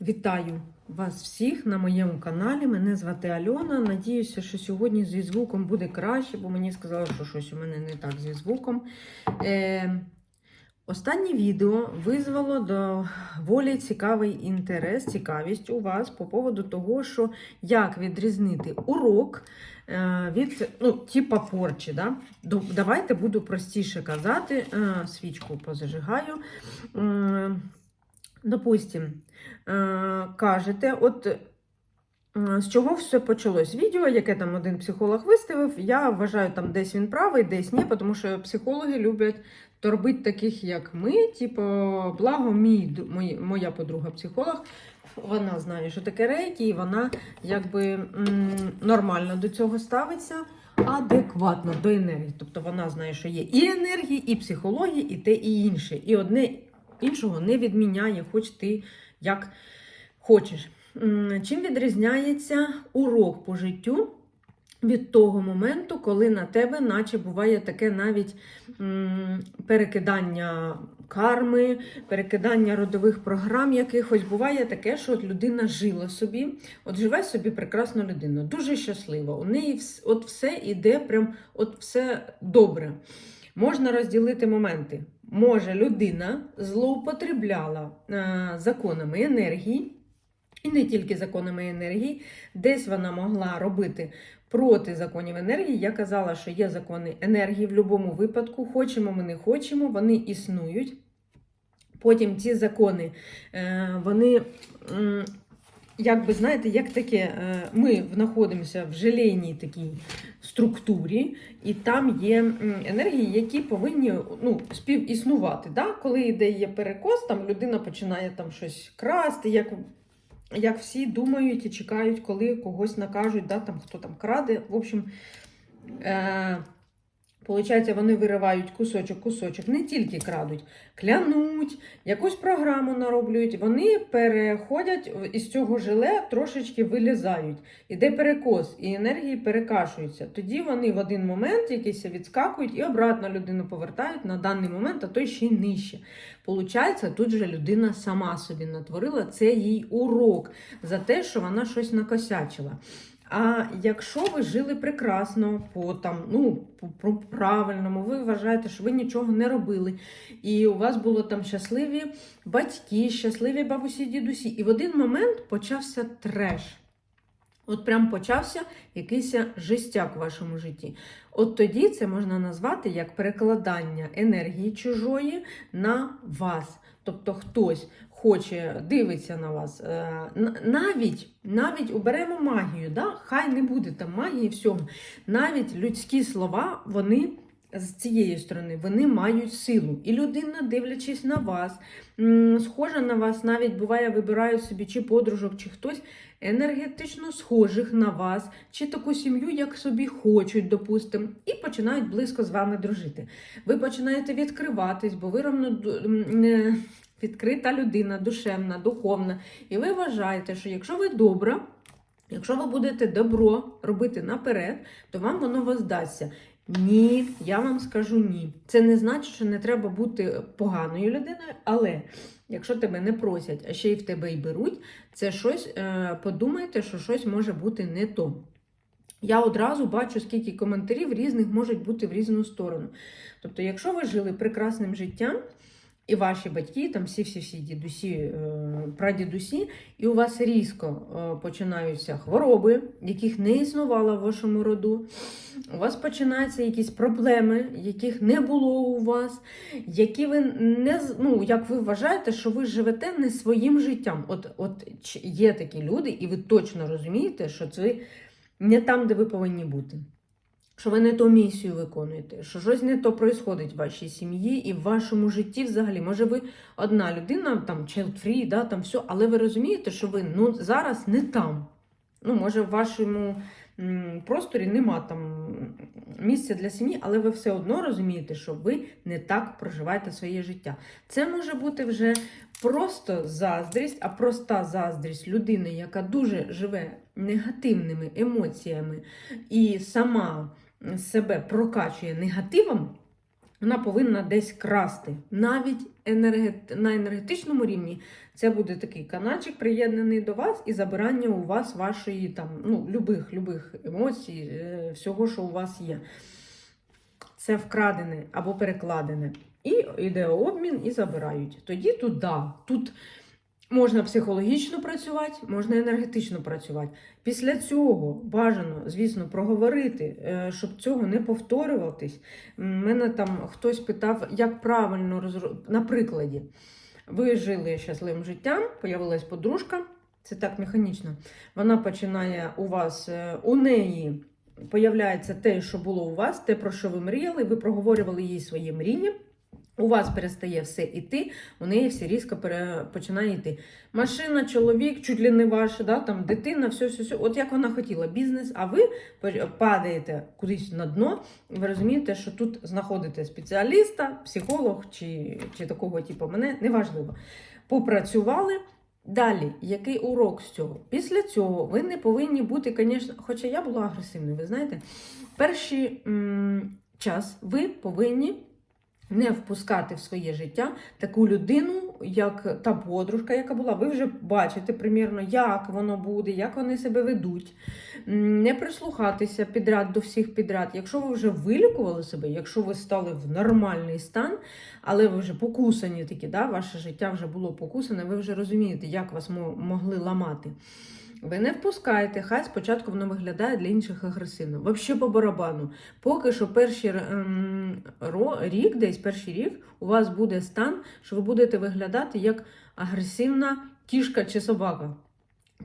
Вітаю вас всіх на моєму каналі. Мене звати Альона. Надіюся, що сьогодні зі звуком буде краще, бо мені сказали, що щось у мене не так зі звуком. Е, останнє відео визвало доволі цікавий інтерес, цікавість у вас по поводу того, що як відрізнити урок е, від ну, типа порчі. Да? Давайте буду простіше казати. Е, свічку позажигаю. Допустим, е, кажете, от е, з чого все почалось? Відео, яке там один психолог виставив, я вважаю, там десь він правий, десь ні, тому що психологи люблять торбити таких, як ми. Типу, благо, мій, моя подруга психолог, вона знає, що таке рейки, і вона якби нормально до цього ставиться. Адекватно до енергії. Тобто вона знає, що є і енергії, і психології, і те, і інше. І одне іншого не відміняє, хоч ти як хочеш. Чим відрізняється урок по життю від того моменту, коли на тебе, наче буває таке навіть перекидання карми, перекидання родових програм якихось. Буває таке, що от людина жила собі, от живе собі прекрасна людина, дуже щаслива. У неї от все іде, прям от все добре. Можна розділити моменти. Може, людина злоупотребляла е, законами енергії, і не тільки законами енергії, десь вона могла робити проти законів енергії. Я казала, що є закони енергії в будь-якому випадку, хочемо ми не хочемо, вони існують. Потім ці закони, е, вони, як би знаєте, як таке, е, ми знаходимося в желейній такій структурі, і там є енергії, які повинні ну, співіснувати. Да? Коли йде є перекос, там людина починає там щось красти, як, як всі думають і чекають, коли когось накажуть, да? там, хто там краде. В общем, е, Получається, вони виривають кусочок, кусочок, не тільки крадуть, клянуть, якусь програму нароблюють. Вони переходять із цього желе, трошечки вилізають. Іде перекос, і енергії перекашуються. Тоді вони в один момент якийсь відскакують і обратно людину повертають на даний момент, а то ще й нижче. Получається, тут же людина сама собі натворила це їй урок за те, що вона щось накосячила. А якщо ви жили прекрасно, по там, ну, по, правильному, ви вважаєте, що ви нічого не робили, і у вас було там щасливі батьки, щасливі бабусі, дідусі, і в один момент почався треш. От прям почався якийсь жестяк в вашому житті. От тоді це можна назвати як перекладання енергії чужої на вас. Тобто хтось хоче, дивиться на вас. Е, Навіть, навіть уберемо магію, да? хай не буде там магії всього. Навіть людські слова, вони з цієї сторони, вони мають силу. І людина, дивлячись на вас, схожа на вас, навіть буває, вибирає собі чи подружок, чи хтось енергетично схожих на вас, чи таку сім'ю, як собі хочуть, допустимо, і починають близько з вами дружити. Ви починаєте відкриватись, бо ви равно відкрита людина, душевна, духовна. І ви вважаєте, що якщо ви добра, якщо ви будете добро робити наперед, то вам воно воздасться. Ні, я вам скажу ні. Це не значить, що не треба бути поганою людиною, але якщо тебе не просять, а ще й в тебе й беруть, це щось е, подумайте, що щось може бути не то. Я одразу бачу, скільки коментарів різних можуть бути в різну сторону. Тобто, якщо ви жили прекрасним життям, і ваші батьки, там всі-всі-всі дідусі, е, прадідусі, і у вас різко е, починаються хвороби, яких не існувало в вашому роду. У вас починаються якісь проблеми, яких не було у вас, які ви не ну, як ви вважаєте, що ви живете не своїм життям. От, от є такі люди, і ви точно розумієте, що це не там, де ви повинні бути. Що ви не ту місію виконуєте, що щось не то происходить в вашій сім'ї і в вашому житті взагалі. Може, ви одна людина, там child free, да, там все, але ви розумієте, що ви ну, зараз не там. Ну, може, в вашому просторі нема там місця для сім'ї, але ви все одно розумієте, що ви не так проживаєте своє життя. Це може бути вже просто заздрість, а проста заздрість людини, яка дуже живе негативними емоціями і сама себе прокачує негативом, вона повинна десь красти навіть енергет... на енергетичному рівні це буде такий канальчик, приєднаний до вас, і забирання у вас вашої там, ну, любих, любих емоцій, е, всього, що у вас є. Це вкрадене або перекладене. І йде обмін і забирають. Тоді тут да, тут можна психологічно працювати, можна енергетично працювати. Після цього бажано, звісно, проговорити, е, щоб цього не повторюватись. Мене там хтось питав, як правильно розро... на прикладі. Ви жили щасливим життям, появилась подружка, це так механічно. Вона починає у вас, е, у неї появляється те, що було у вас, те, про що ви мріяли, ви проговорювали їй свої мрії. У вас перестає все йти, у неї все різко починає йти. Машина, чоловік, чуть ли не ваш, да, там, дитина, все, все, все. От як вона хотіла, бізнес, а ви падаєте кудись на дно, ви розумієте, що тут знаходите спеціаліста, психолог чи, чи такого типу мене, неважливо. Попрацювали. Далі, який урок з цього? Після цього ви не повинні бути, звісно, хоча я була агресивною, ви знаєте, перший м- час ви повинні не впускати в своє життя таку людину, як та подружка, яка була. Ви вже бачите примірно, як воно буде, як вони себе ведуть. Не прислухатися підряд до всіх підряд. Якщо ви вже вилікували себе, якщо ви стали в нормальний стан, але ви вже покусані такі, да, ваше життя вже було покусане, ви вже розумієте, як вас могли ламати. Ви не впускаєте, хай спочатку воно виглядає для інших агресивно. Взагалі по барабану. Поки що перший ем, ро- рік, десь перший рік, у вас буде стан, що ви будете виглядати як агресивна кішка чи собака.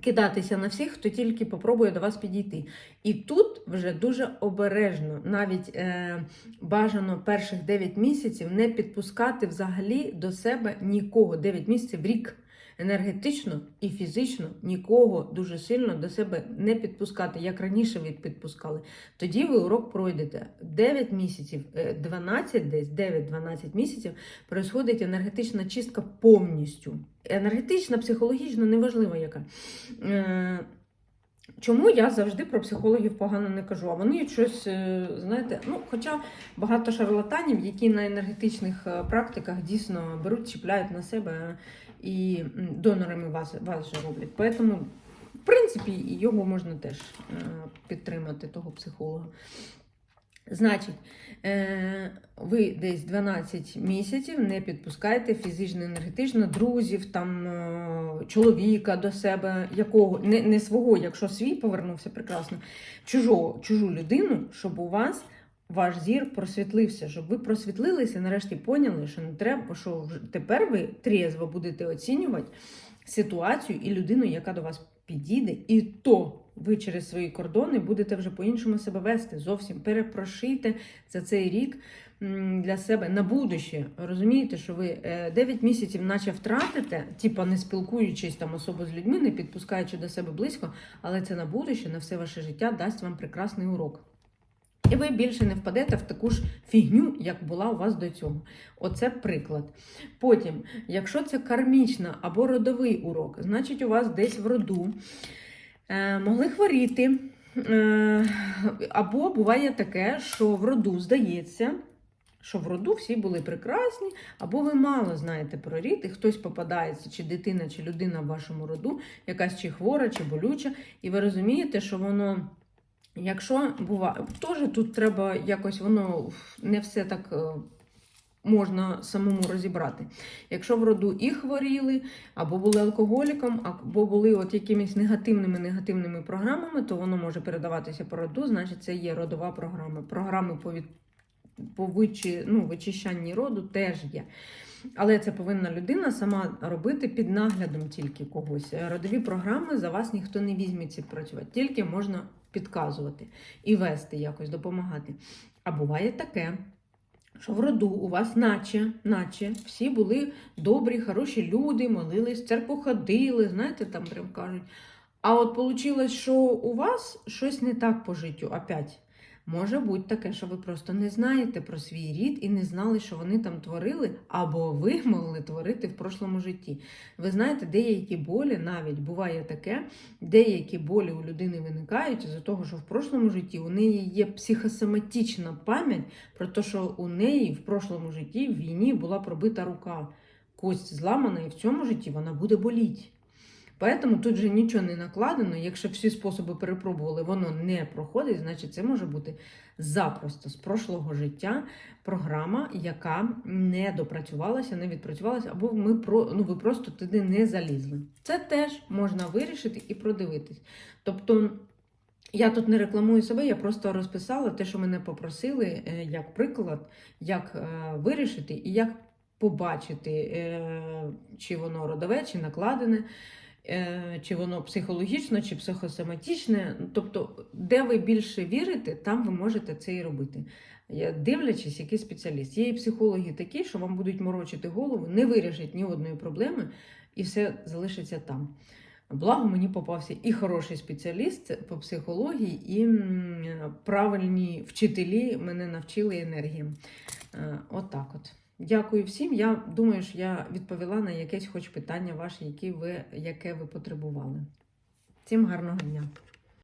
Кидатися на всіх, хто тільки попробує до вас підійти. І тут вже дуже обережно, навіть е, бажано перших 9 місяців не підпускати взагалі до себе нікого. 9 місяців рік енергетично і фізично нікого дуже сильно до себе не підпускати, як раніше ви підпускали. Тоді ви урок пройдете 9 місяців, е, 12 десь 9-12 місяців происходить енергетична чистка повністю. Енергетична, психологічна, неважливо яка. Е, Чому я завжди про психологів погано не кажу? А вони щось, е, знаєте, ну, хоча багато шарлатанів, які на енергетичних е, практиках дійсно беруть, чіпляють на себе і донорами вас, вас же роблять. Тому, в принципі, його можна теж е, підтримати, того психолога. Значить, е, ви десь 12 місяців не підпускаєте фізично, енергетично друзів, там, е, чоловіка до себе, якого, не, не свого, якщо свій повернувся прекрасно, чужого, чужу людину, щоб у вас ваш зір просвітлився, щоб ви просвітлилися, нарешті поняли, що не треба, що тепер ви трезво будете оцінювати ситуацію і людину, яка до вас підійде, і то ви через свої кордони будете вже по-іншому себе вести. Зовсім перепрошийте за цей рік для себе на будуще. Розумієте, що ви е, 9 місяців, наче втратите, типа не спілкуючись там особо з людьми, не підпускаючи до себе близько, але це на будуще, на все ваше життя дасть вам прекрасний урок. І ви більше не впадете в таку ж фігню, як була у вас до цього. Оце приклад. Потім, якщо це кармічна або родовий урок, значить у вас десь в роду е, могли хворіти. Е, або буває таке, що в роду здається, що в роду всі були прекрасні, або ви мало знаєте про рід, і хтось попадається, чи дитина, чи людина в вашому роду, якась чи хвора, чи болюча, і ви розумієте, що воно. Якщо буває, теж тут треба якось воно не все так е, можна самому розібрати. Якщо в роду і хворіли, або були алкоголіком, або були от якимись негативними негативними програмами, то воно може передаватися по роду, значить це є родова програма. Програми по, від, по вичі, ну, вичищанні роду теж є. Але це повинна людина сама робити під наглядом тільки когось. Родові програми за вас ніхто не візьметься працювати, тільки можна підказувати і вести якось, допомагати. А буває таке, що в роду у вас, наче, наче всі були добрі, хороші люди, молились, церкву ходили, знаєте, там прям кажуть. А от вийшло, що у вас щось не так по життю опять. Може бути таке, що ви просто не знаєте про свій рід і не знали, що вони там творили, або ви могли творити в прошлому житті. Ви знаєте, деякі болі навіть буває таке, деякі болі у людини виникають із-за того, що в прошлому житті у неї є психосоматична пам'ять про те, що у неї в прошлому житті в війні була пробита рука. кость зламана, і в цьому житті вона буде боліти. Поэтому тут же нічого не накладено. Якщо всі способи перепробували, воно не проходить, значить це може бути запросто з прошлого життя програма, яка не допрацювалася, не відпрацювалася, або ми про, ну, ви просто туди не залізли. Це теж можна вирішити і продивитись. Тобто. Я тут не рекламую себе, я просто розписала те, що мене попросили, е, як приклад, як е, вирішити і як побачити, е, чи воно родове, чи накладене, чи воно психологічно, чи психосоматичне. Тобто, де ви більше вірите, там ви можете це і робити. Я- Дивлячись, який спеціаліст. Є і психологи такі, що вам будуть морочити голову, не вирішать ні одної проблеми, і все залишиться там. Благо мені попався і хороший спеціаліст по психології, і правильні вчителі мене навчили енергії. Е, Отак от. Дякую всім. Я думаю, що я відповіла на якесь хоч питання ваше, які ви, яке ви потребували. Всім гарного дня!